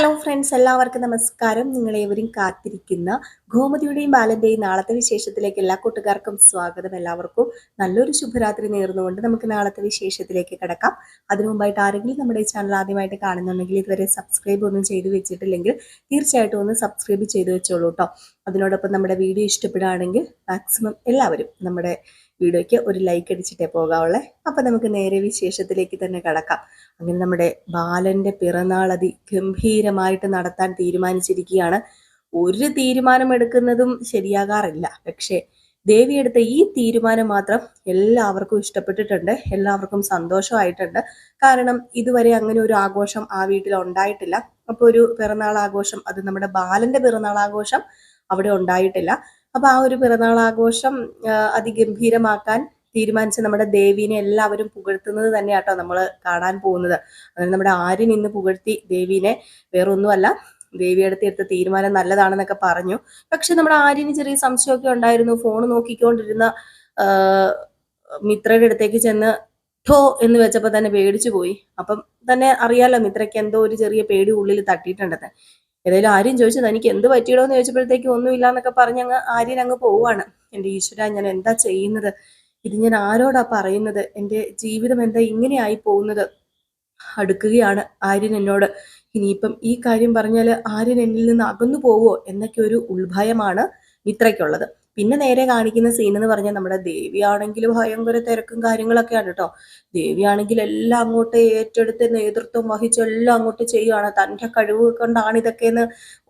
Hello friends എല്ലാവർക്കും നമസ്കാരം. നിങ്ങളേവരും കാത്തിരിക്കുന്ന ഗോമതിയുടെയും ബാലന്റെയും നാളത്തെ വിശേഷത്തിലേക്ക് എല്ലാ കൂട്ടുകാർക്കും സ്വാഗതം. എല്ലാവർക്കും നല്ലൊരു ശുഭരാത്രി നേർന്നുകൊണ്ട് നമുക്ക് നാളത്തെ വിശേഷത്തിലേക്ക് കിടക്കാം. അതിനു മുമ്പായിട്ട് ആരെങ്കിലും നമ്മുടെ ചാനൽ ആദ്യമായിട്ട് കാണുന്നുണ്ടെങ്കിൽ ഇതുവരെ സബ്സ്ക്രൈബ് ഒന്നും ചെയ്തു വെച്ചിട്ടില്ലെങ്കിൽ തീർച്ചയായിട്ടും ഒന്ന് സബ്സ്ക്രൈബ് ചെയ്തു വെച്ചോളൂ കേട്ടോ അതിനോടൊപ്പം നമ്മുടെ വീഡിയോ ഇഷ്ടപ്പെടുകയാണെങ്കിൽ മാക്സിമം എല്ലാവരും നമ്മുടെ വീഡിയോയ്ക്ക് ഒരു ലൈക്ക് അടിച്ചിട്ടേ പോകാവുള്ളേ. അപ്പം നമുക്ക് നേരെ വിശേഷത്തിലേക്ക് തന്നെ കടക്കാം. അങ്ങനെ നമ്മുടെ ബാലന്റെ പിറന്നാൾ അതി ഗംഭീരമായിട്ട് നടത്താൻ തീരുമാനിച്ചിരിക്കുകയാണ്. ഒരു തീരുമാനമെടുക്കുന്നതും ശരിയാകാറില്ല. പക്ഷേ ദേവി എടുത്ത ഈ തീരുമാനം മാത്രം എല്ലാവർക്കും ഇഷ്ടപ്പെട്ടിട്ടുണ്ട്. എല്ലാവർക്കും സന്തോഷമായിട്ടുണ്ട്. കാരണം ഇതുവരെ അങ്ങനെ ഒരു ആഘോഷം ആ വീട്ടിൽ ഉണ്ടായിട്ടില്ല. അപ്പോൾ ഒരു പിറന്നാൾ ആഘോഷം അത് നമ്മുടെ ബാലന്റെ പിറന്നാൾ ആഘോഷം അവിടെ ഉണ്ടായിട്ടില്ല. അപ്പൊ ആ ഒരു പിറന്നാൾ ആഘോഷം അതിഗംഭീരമാക്കാൻ തീരുമാനിച്ച നമ്മുടെ ദേവീനെ എല്ലാവരും പുകഴ്ത്തുന്നത് തന്നെയാട്ടോ നമ്മൾ കാണാൻ പോകുന്നത്. അങ്ങനെ നമ്മുടെ ആര്യൻ ഇന്ന് പുകഴ്ത്തി ദേവീനെ വേറൊന്നുമല്ല ദേവിയെടുത്ത് എടുത്ത തീരുമാനം നല്ലതാണെന്നൊക്കെ പറഞ്ഞു. പക്ഷെ നമ്മുടെ ആര്യന് ചെറിയ സംശയമൊക്കെ ഉണ്ടായിരുന്നു. ഫോൺ നോക്കിക്കൊണ്ടിരുന്ന മിത്രയുടെ അടുത്തേക്ക് ചെന്ന് ഠോ എന്ന് വെച്ചപ്പോൾ തന്നെ പേടിച്ചു പോയി. അപ്പം തന്നെ അറിയാലോ മിത്രയ്ക്ക് എന്തോ ഒരു ചെറിയ പേടി ഉള്ളിൽ തട്ടിയിട്ടുണ്ടെന്ന്. ഏതായാലും ആര്യം ചോദിച്ചത് എനിക്ക് എന്ത് പറ്റിയിടോ എന്ന് ചോദിച്ചപ്പോഴത്തേക്ക് ഒന്നുമില്ല എന്നൊക്കെ പറഞ്ഞ് അങ്ങ് ആര്യൻ അങ്ങ് പോവാണ് എന്റെ ഈശ്വര ഞാൻ എന്താ ചെയ്യുന്നത്? ഇത് ഞാൻ ആരോടാ പറയുന്നത്? എന്റെ ജീവിതം എന്താ ഇങ്ങനെയായി പോകുന്നത്? അടുക്കുകയാണ് ആര്യൻ എന്നോട്. ഇനിയിപ്പം ഈ കാര്യം പറഞ്ഞാൽ ആര്യൻ എന്നിൽ നിന്ന് അകന്നു പോവോ എന്നൊക്കെ ഒരു ഉത്ഭയമാണ് മിത്രയ്ക്കുള്ളത്. പിന്നെ നേരെ കാണിക്കുന്ന സീൻ എന്ന് പറഞ്ഞാൽ നമ്മുടെ ദേവിയാണെങ്കിൽ ഭയങ്കര തിരക്കും കാര്യങ്ങളൊക്കെയാണ് കേട്ടോ ദേവിയാണെങ്കിൽ എല്ലാം അങ്ങോട്ട് ഏറ്റെടുത്ത് നേതൃത്വം വഹിച്ച് എല്ലാം അങ്ങോട്ട് ചെയ്യുകയാണ് തന്റെ കഴിവ് കൊണ്ടാണ് ഇതൊക്കെയെന്ന്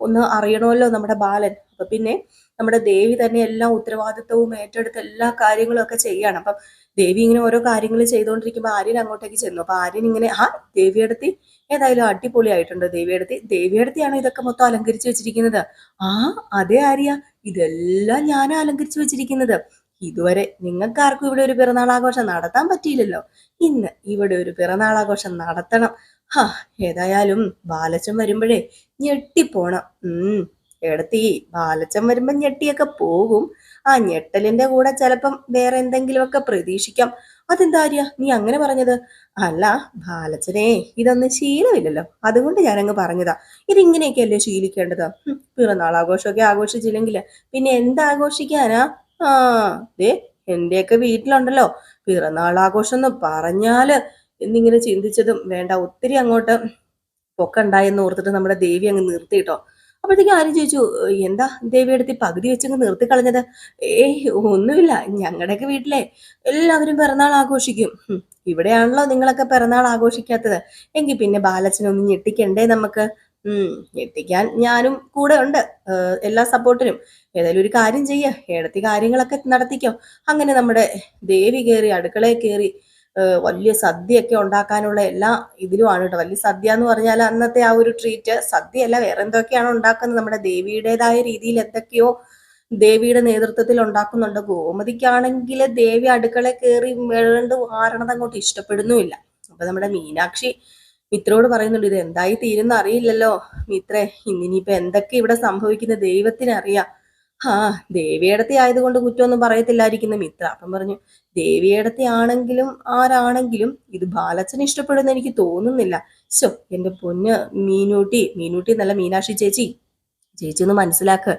ഒന്ന് അറിയണമല്ലോ നമ്മുടെ ബാലൻ. അപ്പൊ പിന്നെ നമ്മുടെ ദേവി തന്നെ എല്ലാ ഉത്തരവാദിത്വവും ഏറ്റെടുത്ത് എല്ലാ കാര്യങ്ങളും ഒക്കെ ചെയ്യാണ്. അപ്പം ദേവി ഇങ്ങനെ ഓരോ കാര്യങ്ങൾ ചെയ്തുകൊണ്ടിരിക്കുമ്പോൾ ആര്യൻ അങ്ങോട്ടേക്ക് ചെന്നു. അപ്പൊ ആര്യൻ ഇങ്ങനെ ആ ദേവിയെടുത്തി ഏതായാലും അടിപൊളിയായിട്ടുണ്ട്. ദേവിയെടുത്തി ദേവിയെടുത്തിയാണ് ഇതൊക്കെ മൊത്തം അലങ്കരിച്ചു വെച്ചിരിക്കുന്നത്? ആ അതെ ആര്യ. ഇതെല്ലാം ഞാൻ അലങ്കരിച്ചു വെച്ചിരിക്കുന്നത്. ഇതുവരെ നിങ്ങൾക്കാർക്കും ഇവിടെ ഒരു പിറന്നാൾ ആഘോഷം നടത്താൻ പറ്റിയില്ലല്ലോ. ഇന്ന് ഇവിടെ ഒരു പിറന്നാൾ ആഘോഷം നടത്തണം. ഹാ ഏതായാലും ബാലച്ചൻ വരുമ്പോഴേ ഞെട്ടിപ്പോണം. ഉം എടുത്തി ബാലച്ചൻ വരുമ്പോ ഞെട്ടിയൊക്കെ പോകും. ആ ഞെട്ടലിന്റെ കൂടെ ചിലപ്പം വേറെ എന്തെങ്കിലുമൊക്കെ പ്രതീക്ഷിക്കാം. അതെന്താര്യ നീ അങ്ങനെ പറഞ്ഞത്? അല്ല ബാലച്ചനെ ഇതൊന്നും ശീലമില്ലല്ലോ. അതുകൊണ്ട് ഞാനങ്ങ് പറഞ്ഞതാ. ഇതിങ്ങനെയൊക്കെയല്ലേ ശീലിക്കേണ്ടത്? പിറന്നാൾ ആഘോഷമൊക്കെ ആഘോഷിച്ചില്ലെങ്കിൽ പിന്നെ എന്താഘോഷിക്കാനാ ആ ദേ എന്റെയൊക്കെ വീട്ടിലുണ്ടല്ലോ. പിറന്നാൾ ആഘോഷം എന്ന് പറഞ്ഞാൽ എന്നിങ്ങനെ ചിന്തിച്ചതും വേണ്ട ഒത്തിരി അങ്ങോട്ട് പൊക്കണ്ടായെന്ന് ഓർത്തിട്ട് നമ്മുടെ ദേവി അങ്ങ് നിർത്തിയിട്ടോ. അപ്പോഴത്തേക്കും ആരും ചോദിച്ചു എന്താ ദേവിയെടുത്ത് പകുതി വെച്ചങ്ങ് നിർത്തി കളഞ്ഞത്? ഏയ് ഒന്നുമില്ല ഞങ്ങളുടെയൊക്കെ വീട്ടിലെ എല്ലാവരും പിറന്നാൾ ആഘോഷിക്കും. ഇവിടെയാണല്ലോ നിങ്ങളൊക്കെ പിറന്നാൾ ആഘോഷിക്കാത്തത്. എങ്കിൽ പിന്നെ ബാലച്ചനൊന്നും ഞെട്ടിക്കണ്ടേ നമുക്ക്? ഉം ഞെട്ടിക്കാൻ ഞാനും കൂടെ ഉണ്ട് എല്ലാ സപ്പോർട്ടിനും. ഏതായാലും ഒരു കാര്യം ചെയ്യ ഏടത്തി കാര്യങ്ങളൊക്കെ നടത്തിക്കോ. അങ്ങനെ നമ്മുടെ ദേവി കയറി അടുക്കളയിൽ കയറി വലിയ സദ്യയൊക്കെ ഉണ്ടാക്കാനുള്ള എല്ലാ ഇതിലുമാണ് കേട്ടോ. വലിയ സദ്യ എന്ന് പറഞ്ഞാൽ അന്നത്തെ ആ ഒരു ട്രീറ്റ് സദ്യയല്ല വേറെ എന്തൊക്കെയാണ് ഉണ്ടാക്കുന്നത്? നമ്മുടെ ദേവിയുടേതായ രീതിയിൽ എന്തൊക്കെയോ ദേവിയുടെ നേതൃത്വത്തിൽ ഉണ്ടാക്കുന്നുണ്ട്. ഗോമതിക്കാണെങ്കിൽ ദേവി അടുക്കളെ കയറി വേണ്ട ആരണത് അങ്ങോട്ട് ഇഷ്ടപ്പെടുന്നുമില്ല. അപ്പൊ നമ്മുടെ മീനാക്ഷി മിത്രോട് പറയുന്നുണ്ട് ഇത് എന്തായി തീരുന്ന അറിയില്ലല്ലോ. മിത്രേ ഇന്നിനിയിപ്പൊ എന്തൊക്കെ ഇവിടെ സംഭവിക്കുന്ന ദൈവത്തിനറിയാം. ആ ദേവിയടത്തി ആയതുകൊണ്ട് കുറ്റമൊന്നും പറയത്തില്ലായിരിക്കുന്ന മിത്ര. അപ്പം പറഞ്ഞു ദേവിയടത്തി ആണെങ്കിലും ആരാണെങ്കിലും ഇത് ബാലച്ചന് ഇഷ്ടപ്പെടുന്ന എനിക്ക് തോന്നുന്നില്ല. ശോ എന്റെ പൊന്ന് മീനൂട്ടി മീനൂട്ടി നല്ല മീനാക്ഷി ചേച്ചി. ചേച്ചി ഒന്ന് മനസ്സിലാക്ക്.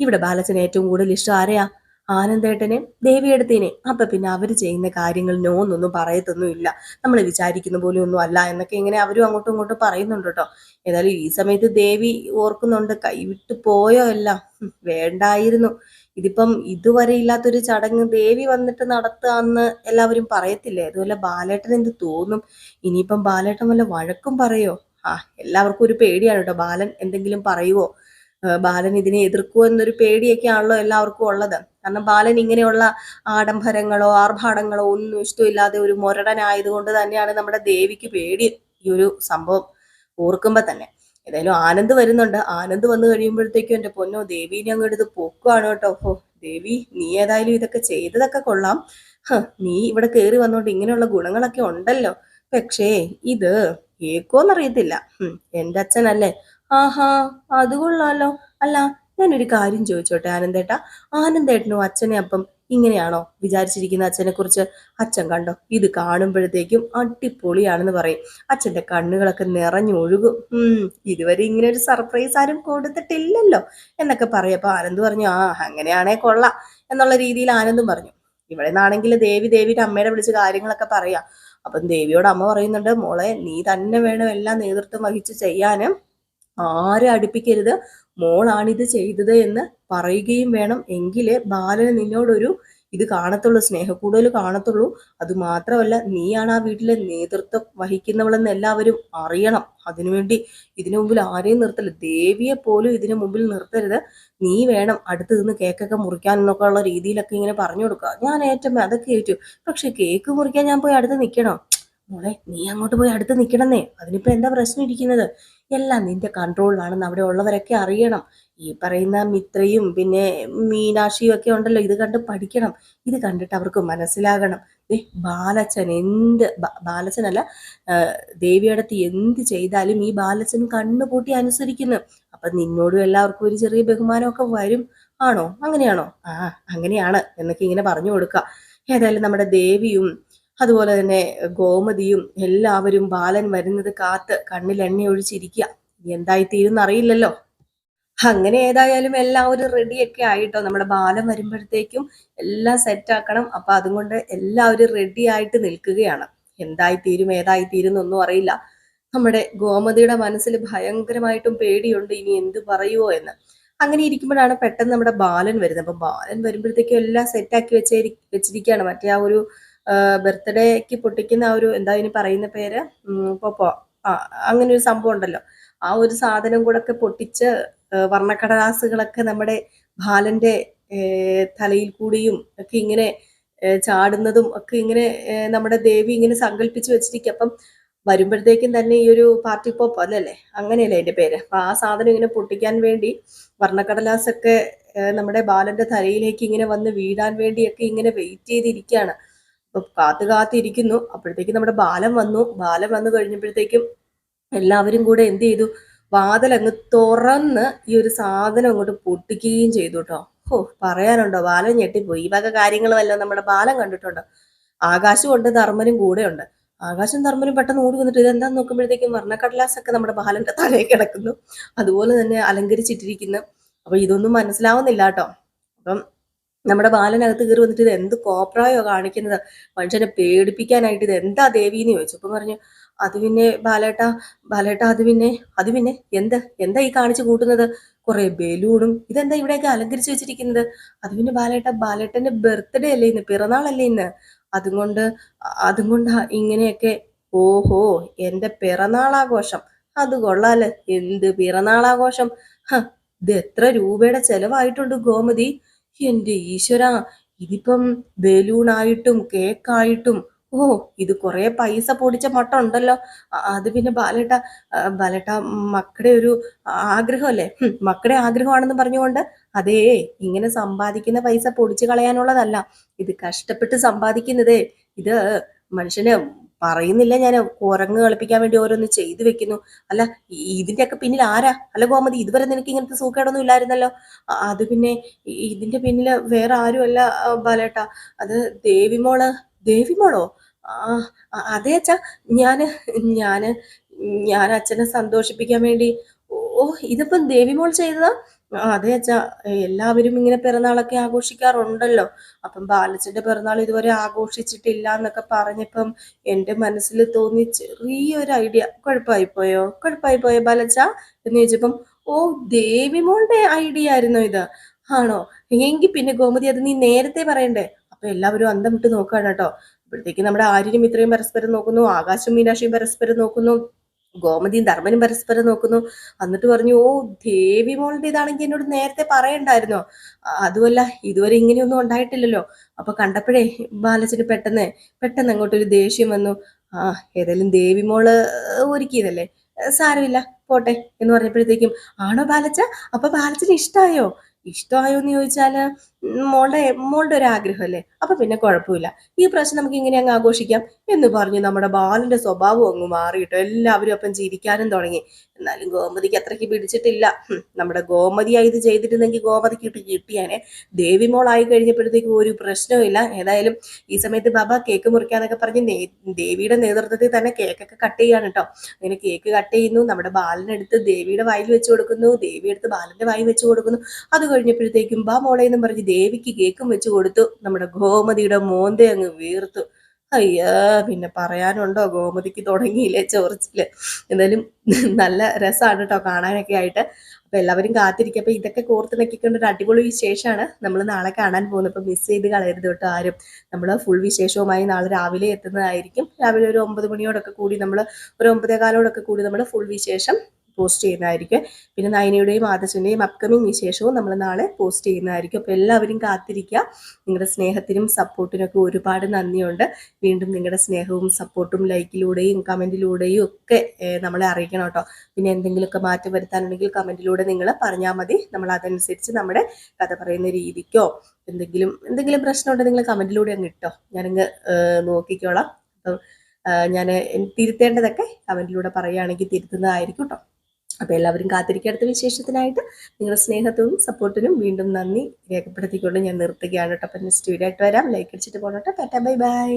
ഇവിടെ ബാലച്ചന് ഏറ്റവും കൂടുതൽ ഇഷ്ടം ആരെയാ? ആനന്ദേട്ടനെ ദേവിയെടുത്തേനെ അപ്പൊ പിന്നെ അവർ ചെയ്യുന്ന കാര്യങ്ങൾ നോന്നൊന്നും പറയത്തൊന്നുമില്ല. നമ്മൾ വിചാരിക്കുന്ന പോലെ ഒന്നും അല്ല എന്നൊക്കെ ഇങ്ങനെ അവരും അങ്ങോട്ടും ഇങ്ങോട്ടും പറയുന്നുണ്ട് കേട്ടോ. ഏതായാലും ഈ സമയത്ത് ദേവി ഓർക്കുന്നുണ്ട് കൈവിട്ട് പോയോ അല്ല വേണ്ടായിരുന്നു. ഇതിപ്പം ഇതുവരെ ഇല്ലാത്തൊരു ചടങ്ങ് ദേവി വന്നിട്ട് നടത്തുകയെന്ന് എല്ലാവരും പറയത്തില്ലേ? അതുപോലെ ബാലേട്ടൻ എന്ത് തോന്നും? ഇനിയിപ്പം ബാലേട്ടൻ വല്ല വഴക്കും പറയോ? ആ എല്ലാവർക്കും ഒരു പേടിയാണ് കേട്ടോ. ബാലൻ എന്തെങ്കിലും പറയുവോ? ബാലൻ ഇതിനെ എതിർക്കുമോ എന്നൊരു പേടിയൊക്കെ ആണല്ലോ എല്ലാവർക്കും ഉള്ളത്. കാരണം ബാലൻ ഇങ്ങനെയുള്ള ആഡംബരങ്ങളോ ആർഭാടങ്ങളോ ഒന്നും ഇഷ്ടമില്ലാതെ ഒരു മുരടനായതുകൊണ്ട് തന്നെയാണ് നമ്മുടെ ദേവിക്ക് പേടി ഈ ഒരു സംഭവം ഓർക്കുമ്പോ തന്നെ. ഏതായാലും ആനന്ദ് വരുന്നുണ്ട്. ആനന്ദ് വന്നു കഴിയുമ്പോഴത്തേക്കും എന്റെ പൊന്നോ ദേവീനെ അങ്ങ് എടുത്ത് പൊക്കുവാണ് കേട്ടോ. ഓ ദേവി നീ ഏതായാലും ഇതൊക്കെ ചെയ്തതൊക്കെ കൊള്ളാം. നീ ഇവിടെ കയറി വന്നോണ്ട് ഇങ്ങനെയുള്ള ഗുണങ്ങളൊക്കെ ഉണ്ടല്ലോ. പക്ഷേ ഇത് ഏക്കോന്നറിയത്തില്ല. എന്റെ അച്ഛനല്ലേ? ആഹാ അത് കൊള്ളാലോ. അല്ല ഞാനൊരു കാര്യം ചോദിച്ചോട്ടെ ആനന്ദേട്ട. ആനന്ദേട്ടനും അച്ഛനെ അപ്പം ഇങ്ങനെയാണോ വിചാരിച്ചിരിക്കുന്ന അച്ഛനെ കുറിച്ച് അച്ഛൻ കണ്ടോ? ഇത് കാണുമ്പോഴത്തേക്കും അടിപൊളിയാണെന്ന് പറയും. അച്ഛന്റെ കണ്ണുകളൊക്കെ നിറഞ്ഞൊഴുകും ഇതുവരെ ഇങ്ങനെ ഒരു സർപ്രൈസ് ആരും കൊടുത്തിട്ടില്ലല്ലോ എന്നൊക്കെ പറയപ്പോ ആനന്ദ് പറഞ്ഞു ആ അങ്ങനെയാണേ കൊള്ള എന്നുള്ള രീതിയിൽ ആനന്ദും പറഞ്ഞു. ഇവിടെ നിന്നാണെങ്കിൽ ദേവി ദേവിയുടെ അമ്മയുടെ വിളിച്ച് കാര്യങ്ങളൊക്കെ പറയാം. അപ്പം ദേവിയോട് അമ്മ പറയുന്നുണ്ട് മോളെ നീ തന്നെ വേണം എല്ലാം നേതൃത്വം വഹിച്ച് ചെയ്യാനും. ആരെ അടുപ്പിക്കരുത്? മോളാണിത് ചെയ്തത് എന്ന് പറയുകയും വേണം. എങ്കിലേ ബാലന് നിന്നോടൊരു ഇത് കാണത്തുള്ളൂ സ്നേഹക്കൂടുതൽ കാണത്തുള്ളൂ. അതുമാത്രമല്ല നീയാണ് ആ വീട്ടിലെ നേതൃത്വം വഹിക്കുന്നവളെന്ന് എല്ലാവരും അറിയണം. അതിനുവേണ്ടി ഇതിനു മുമ്പിൽ ആരെയും നിർത്തല്ല ദേവിയെ പോലും ഇതിനു മുമ്പിൽ നിർത്തരുത്. നീ വേണം അടുത്ത് നിന്ന് കേക്കൊക്കെ മുറിക്കാൻ എന്നൊക്കെ ഉള്ള രീതിയിലൊക്കെ ഇങ്ങനെ പറഞ്ഞു കൊടുക്കുക. ഞാൻ ഏറ്റവും അതൊക്കെ ഏറ്റു. പക്ഷെ കേക്ക് മുറിക്കാൻ ഞാൻ പോയി അടുത്ത് നിൽക്കണോ? മോളെ നീ അങ്ങോട്ട് പോയി അടുത്ത് നിൽക്കണമെന്നേ. അതിനിപ്പോ എന്താ പ്രശ്നം ഇരിക്കുന്നത്? എല്ലാം നിന്റെ കൺട്രോളിലാണെന്ന് അവിടെ ഉള്ളവരൊക്കെ അറിയണം. ഈ പറയുന്ന മിത്രയും പിന്നെ മീനാക്ഷിയും ഒക്കെ ഉണ്ടല്ലോ ഇത് കണ്ട് പഠിക്കണം. ഇത് കണ്ടിട്ട് അവർക്ക് മനസ്സിലാകണം. ഏ ബാലച്ചൻ എന്ത് ബാലച്ചനല്ല ദേവിയടത്ത് എന്ത് ചെയ്താലും ഈ ബാലച്ചൻ കണ്ണുപൂട്ടി അനുസരിക്കുന്നു. അപ്പൊ നിന്നോടും എല്ലാവർക്കും ഒരു ചെറിയ ബഹുമാനമൊക്കെ വരും. ആണോ? അങ്ങനെയാണോ? ആ അങ്ങനെയാണ് എന്നൊക്കെ ഇങ്ങനെ പറഞ്ഞു കൊടുക്കുക. ഏതായാലും നമ്മുടെ ദേവിയും അതുപോലെ തന്നെ ഗോമതിയും എല്ലാവരും ബാലൻ വരുന്നത് കാത്ത് കണ്ണിൽ എണ്ണ ഒഴിച്ചിരിക്കുക എന്തായിത്തീരുന്ന് അറിയില്ലല്ലോ. അങ്ങനെ ഏതായാലും എല്ലാവരും റെഡിയൊക്കെ ആയിട്ടോ. നമ്മുടെ ബാലം വരുമ്പോഴത്തേക്കും എല്ലാം സെറ്റ് ആക്കണം. അപ്പൊ അതുകൊണ്ട് എല്ലാവരും റെഡി ആയിട്ട് നിൽക്കുകയാണ്. എന്തായിത്തീരും ഏതായിത്തീരും എന്നൊന്നും അറിയില്ല. നമ്മുടെ ഗോമതിയുടെ മനസ്സിൽ ഭയങ്കരമായിട്ടും പേടിയുണ്ട്. ഇനി എന്ത് പറയുമോ എന്ന്. അങ്ങനെ ഇരിക്കുമ്പോഴാണ് പെട്ടെന്ന് നമ്മുടെ ബാലൻ വരുന്നത്. അപ്പൊ ബാലൻ വരുമ്പോഴത്തേക്കും എല്ലാം സെറ്റാക്കി വെച്ചേ വെച്ചിരിക്കുകയാണ് മറ്റേ ആ ഒരു ബർത്ത്ഡേക്ക് പൊട്ടിക്കുന്ന ആ ഒരു എന്താ ഇനി പറയുന്ന പേര്? പോപ്പോ ആ അങ്ങനെ ഒരു സംഭവം ഉണ്ടല്ലോ. ആ ഒരു സാധനം കൂടെ ഒക്കെ പൊട്ടിച്ച് വർണക്കടലാസുകളൊക്കെ നമ്മുടെ ബാലന്റെ തലയിൽ കൂടിയും ഒക്കെ ഇങ്ങനെ ചാടുന്നതും ഒക്കെ ഇങ്ങനെ നമ്മുടെ ദേവി ഇങ്ങനെ സങ്കല്പിച്ച് വെച്ചിരിക്കും. അപ്പം വരുമ്പോഴത്തേക്കും തന്നെ ഈ ഒരു പാർട്ടി പോപ്പ് അല്ലല്ലേ? അങ്ങനെയല്ലേ അതിന്റെ പേര്. അപ്പൊ ആ സാധനം ഇങ്ങനെ പൊട്ടിക്കാൻ വേണ്ടി വർണക്കടലാസൊക്കെ നമ്മുടെ ബാലന്റെ തലയിലേക്ക് ഇങ്ങനെ വന്ന് വീഴാൻ വേണ്ടിയൊക്കെ ഇങ്ങനെ വെയിറ്റ് ചെയ്തിരിക്കുകയാണ്. അപ്പൊ കാത്തു കാത്തിരിക്കുന്നു. അപ്പോഴത്തേക്കും നമ്മുടെ ബാലം വന്നു. ബാലം വന്നു കഴിഞ്ഞപ്പോഴത്തേക്കും എല്ലാവരും കൂടെ എന്ത് ചെയ്തു? വാതിൽ അങ്ങ് തുറന്ന് ഈ ഒരു സാധനം അങ്ങോട്ട് പൊട്ടിക്കുകയും ചെയ്തു കേട്ടോ ഓ പറയാനുണ്ടോ? ബാലൻ ഞെട്ടിപ്പോയി. ഈ വക കാര്യങ്ങളുമെല്ലാം നമ്മുടെ ബാലം കണ്ടിട്ടുണ്ടോ. ആകാശം ഉണ്ട് ധർമ്മനും കൂടെ ഉണ്ട്. ആകാശം ധർമ്മനും പെട്ടെന്ന് ഓടി വന്നിട്ട് ഇതെന്താന്ന് നോക്കുമ്പോഴത്തേക്കും വർണക്കടലാസൊക്കെ നമ്മുടെ ബാലന്റെ തലയിൽ കിടക്കുന്നു. അതുപോലെ തന്നെ അലങ്കരിച്ചിട്ടിരിക്കുന്നു. അപ്പൊ ഇതൊന്നും മനസ്സിലാവുന്നില്ല കേട്ടോ അപ്പം നമ്മുടെ ബാലനകത്ത് കയറി വന്നിട്ട് ഇത് എന്ത് കോപ്രായോ കാണിക്കുന്നത്? മനുഷ്യനെ പേടിപ്പിക്കാനായിട്ട് ഇത് എന്താ ദേവി എന്ന് ചോദിച്ചു. അപ്പം പറഞ്ഞു അത് പിന്നെ ബാലേട്ട ബാലേട്ട അത് പിന്നെ അത് പിന്നെ എന്താ? എന്താ ഈ കാണിച്ചു കൂട്ടുന്നത്? കുറെ ബലൂണും ഇതെന്താ ഇവിടെയൊക്കെ അലങ്കരിച്ചു വെച്ചിരിക്കുന്നത്? അത് പിന്നെ ബാലേട്ട ബാലേട്ടന്റെ ബർത്ത്ഡേ അല്ലേ ഇന്ന് പിറന്നാളല്ലേ ഇന്ന്. അതും കൊണ്ട് അതും കൊണ്ട് ഇങ്ങനെയൊക്കെ ഓഹോ എന്റെ പിറന്നാളാഘോഷം. അത് കൊള്ളാല്ലേ എന്ത് പിറന്നാളാഘോഷം? ഇത് എത്ര രൂപയുടെ ചെലവായിട്ടുണ്ട് ഗോമതി. എന്റെ ഈശ്വര ഇതിപ്പം ബലൂണായിട്ടും കേക്കായിട്ടും ഓ ഇത് കുറെ പൈസ പൊടിച്ച മട്ട ഉണ്ടല്ലോ അത് പിന്നെ ബാലേട്ട ബാലേട്ട മക്കളുടെ ഒരു ആഗ്രഹമല്ലേ? മക്കളുടെ ആഗ്രഹമാണെന്ന് പറഞ്ഞുകൊണ്ട് അതേ ഇങ്ങനെ സമ്പാദിക്കുന്ന പൈസ പൊടിച്ചു കളയാനുള്ളതല്ല. ഇത് കഷ്ടപ്പെട്ട് സമ്പാദിക്കുന്നതേ. ഇത് മനുഷ്യന് പറയുന്നില്ല ഞാൻ കുരങ്ങ് കളിപ്പിക്കാൻ വേണ്ടി ഓരോന്ന് ചെയ്തു വെക്കുന്നു. അല്ല ഇതിന്റെയൊക്കെ പിന്നിൽ ആരാ? അല്ല ഗോമതി ഇതുവരെ നിനക്ക് ഇങ്ങനത്തെ സൂക്കേടൊന്നും ഇല്ലായിരുന്നല്ലോ? അത് പിന്നെ ഇതിന്റെ പിന്നിൽ വേറെ ആരുമല്ല ബാലേട്ട. അത് ദേവിമോൾ ദേവിമോളോ? ആ അതേ അച്ഛാ. ഞാൻ ഞാൻ ഞാൻ അച്ഛനെ സന്തോഷിപ്പിക്കാൻ വേണ്ടി. ഓ ഇതിപ്പം ദേവിമോൾ ചെയ്തതാ? അതെ അച്ഛാ. എല്ലാവരും ഇങ്ങനെ പിറന്നാളൊക്കെ ആഘോഷിക്കാറുണ്ടല്ലോ. അപ്പം ബാലച്ചന്റെ പിറന്നാൾ ഇതുവരെ ആഘോഷിച്ചിട്ടില്ല എന്നൊക്കെ പറഞ്ഞപ്പം എന്റെ മനസ്സിൽ തോന്നി ചെറിയൊരു ഐഡിയ. കുഴപ്പമായിപ്പോയോ? കുഴപ്പമായിപ്പോയോ ബാലച്ച? എന്ന് ചോദിച്ചപ്പം ഓ ദേവിമോളുടെ ഐഡിയ ആയിരുന്നു ഇത്. ആണോ? എങ്കിൽ പിന്നെ ഗോമതി അത് നീ നേരത്തെ പറയണ്ടേ? അപ്പൊ എല്ലാവരും അന്തം വിട്ട് നോക്കുകയാണ് കേട്ടോ. അപ്പോഴത്തേക്ക് നമ്മുടെ ആര്യനും ഇത്രയും പരസ്പരം നോക്കുന്നു ആകാശം മീനാക്ഷിയും പരസ്പരം നോക്കുന്നു. ഗോമതിയും ധർമ്മനും പരസ്പരം നോക്കുന്നു. എന്നിട്ട് പറഞ്ഞു ഓ ദേവി മോളുടെ ഇതാണെങ്കിൽ എന്നോട് നേരത്തെ പറയണ്ടായിരുന്നോ? അതുമല്ല ഇതുവരെ ഇങ്ങനെയൊന്നും ഉണ്ടായിട്ടില്ലല്ലോ. അപ്പൊ കണ്ടപ്പോഴേ ബാലച്ചന് പെട്ടെന്ന് പെട്ടെന്ന് അങ്ങോട്ടൊരു ദേഷ്യം വന്നു. ആ ഏതായാലും ദേവി മോൾ ഒരുക്കിയതല്ലേ? സാരമില്ല പോട്ടെ എന്ന് പറഞ്ഞപ്പോഴത്തേക്കും ആണോ ബാലച്ച? അപ്പൊ ബാലച്ചന് ഇഷ്ടമായോ ഇഷ്ടമായോ എന്ന് ചോദിച്ചാൽ മോളുടെ മോളുടെ ഒരു ആഗ്രഹമല്ലേ? അപ്പൊ പിന്നെ കുഴപ്പമില്ല. ഈ പ്രാവശ്യം നമുക്ക് ഇങ്ങനെ അങ്ങ് ആഘോഷിക്കാം എന്ന് പറഞ്ഞ് നമ്മുടെ ബാലന്റെ സ്വഭാവം അങ്ങ് മാറിയിട്ടോ. എല്ലാവരും അപ്പം ചിരിക്കാനും തുടങ്ങി. എന്നാലും ഗോമതിക്ക് അത്രയ്ക്ക് പിടിച്ചിട്ടില്ല. നമ്മുടെ ഗോമതിയായി ഇത് ചെയ്തിരുന്നെങ്കിൽ ഗോമതിക്ക് ഇട്ട് കിട്ടിയാനെ. ദേവി മോളായി കഴിഞ്ഞപ്പോഴത്തേക്കും ഒരു പ്രശ്നവുമില്ല ഏതായാലും ഈ സമയത്ത് ബാബ കേക്ക് മുറിക്കാന്നൊക്കെ പറഞ്ഞ് ദേവിയുടെ നേതൃത്വത്തിൽ തന്നെ കേക്കൊക്കെ കട്ട് ചെയ്യാണ് കേട്ടോ. അങ്ങനെ കേക്ക് കട്ട് ചെയ്യുന്നു. നമ്മുടെ ബാലനെടുത്ത് ദേവിയുടെ വായിൽ വെച്ച് കൊടുക്കുന്നു. ദേവി എടുത്ത് ബാലന്റെ വായിൽ വെച്ച് കൊടുക്കുന്നു. അത് കഴിഞ്ഞപ്പോഴത്തേക്കും ബാ മോളെ എന്നും പറഞ്ഞ് ദേവിക്ക് കേക്കും വെച്ച് കൊടുത്തു. നമ്മുടെ ഗോമതിയുടെ മോന്തെ അങ്ങ് വീർത്തു. അയ്യാ പിന്നെ പറയാനുണ്ടോ? ഗോമതിക്ക് തുടങ്ങിയില്ലേ ചൊറിച്ചിൽ എന്തായാലും നല്ല രസമാണ് കേട്ടോ കാണാനൊക്കെ ആയിട്ട്. അപ്പൊ എല്ലാവരും കാത്തിരിക്കും. അപ്പൊ ഇതൊക്കെ കോർത്ത് നക്കിക്കൊണ്ട് ഒരു അടിപൊളി വിശേഷമാണ് നമ്മൾ നാളെ കാണാൻ പോകുന്നത് അപ്പൊ മിസ് ചെയ്ത് കളയരുത് കേട്ടോ ആരും. നമ്മൾ ഫുൾ വിശേഷവുമായി നാളെ രാവിലെ എത്തുന്നതായിരിക്കും. രാവിലെ ഒരു ഒമ്പത് മണിയോടൊക്കെ കൂടി നമ്മൾ ഒരു ഒമ്പതേ കാലോടൊക്കെ കൂടി നമ്മൾ ഫുൾ വിശേഷം പോസ്റ്റ് ചെയ്യുന്നതായിരിക്കും. പിന്നെ നയനയുടെയും ആദർശന്റെയും അപ്കമിങ് വിശേഷവും നമ്മൾ നാളെ പോസ്റ്റ് ചെയ്യുന്നതായിരിക്കും. അപ്പോൾ എല്ലാവരും കാത്തിരിക്കുക. നിങ്ങളുടെ സ്നേഹത്തിനും സപ്പോർട്ടിനൊക്കെ ഒരുപാട് നന്ദിയുണ്ട്. വീണ്ടും നിങ്ങളുടെ സ്നേഹവും സപ്പോർട്ടും ലൈക്കിലൂടെയും കമന്റിലൂടെയും ഒക്കെ നമ്മളെ അറിയിക്കണം കേട്ടോ. പിന്നെ എന്തെങ്കിലുമൊക്കെ മാറ്റം വരുത്താനുണ്ടെങ്കിൽ കമന്റിലൂടെ നിങ്ങൾ പറഞ്ഞാൽ മതി. നമ്മൾ അതനുസരിച്ച് നമ്മുടെ കഥ പറയുന്ന രീതിക്കോ എന്തെങ്കിലും എന്തെങ്കിലും പ്രശ്നം ഉണ്ടെങ്കിൽ നിങ്ങൾ കമന്റിലൂടെ അങ്ങ് ഇട്ടോ. ഞാനങ്ങ് നോക്കിക്കോളാം. അപ്പം ഞാൻ തിരുത്തേണ്ടതൊക്കെ കമന്റിലൂടെ പറയുകയാണെങ്കിൽ തിരുത്തുന്നതായിരിക്കും കേട്ടോ. അപ്പോൾ എല്ലാവരും കാത്തിരിക്കുക അടുത്ത വിശേഷത്തിനായിട്ട് നിങ്ങളുടെ സ്നേഹത്തിനും സപ്പോർട്ടിനും വീണ്ടും നന്ദി രേഖപ്പെടുത്തിക്കൊണ്ട് ഞാൻ നിർത്തുകയാണ് കേട്ടോ. അപ്പം നെക്സ്റ്റ് വീഡിയോ ആയിട്ട് വരാം. ലൈക്ക് അടിച്ചിട്ട് പോകണം കേട്ടോ ടാറ്റാ ബൈ ബൈ